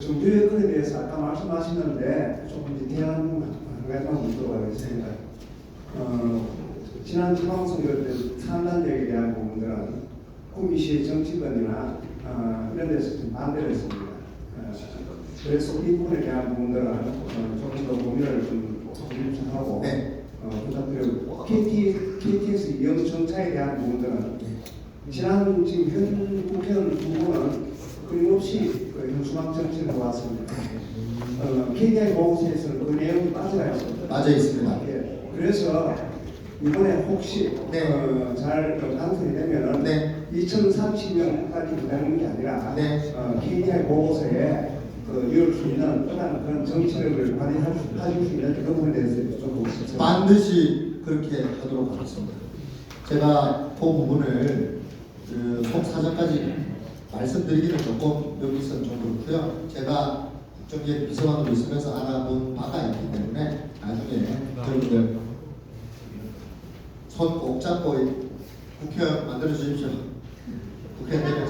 정규 여건에 대해서 아까 말씀하셨는데 조금 이제 대안 한 가지만 묻도록 하겠습니다. 어, 지난 지방선거 때 산단력에 대한 부분들은 구미시의 정치권이나 어, 이런 데서 좀 반대를 했습니다. 어, 그래서 이 부분에 대한 부분들은 어, 조금 더 고민을 좀 하고 네. 어, 부탁드리고 KT, KTX 이용 정차에 대한 부분들은 지난 지금 현 국회의원 두 분은 끊임없이 그 현수막 정치를 해왔습니다. 어, KDI 보고서에서는 그 내용이 있습니다. 빠져 있습니다. 예, 그래서 이번에 혹시 네. 어, 잘 당선이 되면은 네. 2030년까지 되는 게 아니라 네. 어, KDI 보고서에 그 이룰 수 있는 또한 그런 정치력을 발휘할 수, 있는 그 부분에 대해서 좀 보시죠. 반드시 그렇게 하도록 하겠습니다. 제가 그 부분을 그 속 사정까지 말씀드리기는 조금 여기서 좀 그렇고요. 제가 국정기획 비서관으로 있으면서 알아본 바가 있기 때문에 나중에 여러분들 손 꼭 잡고 국회의원 만들어 주십시오. 국회 되면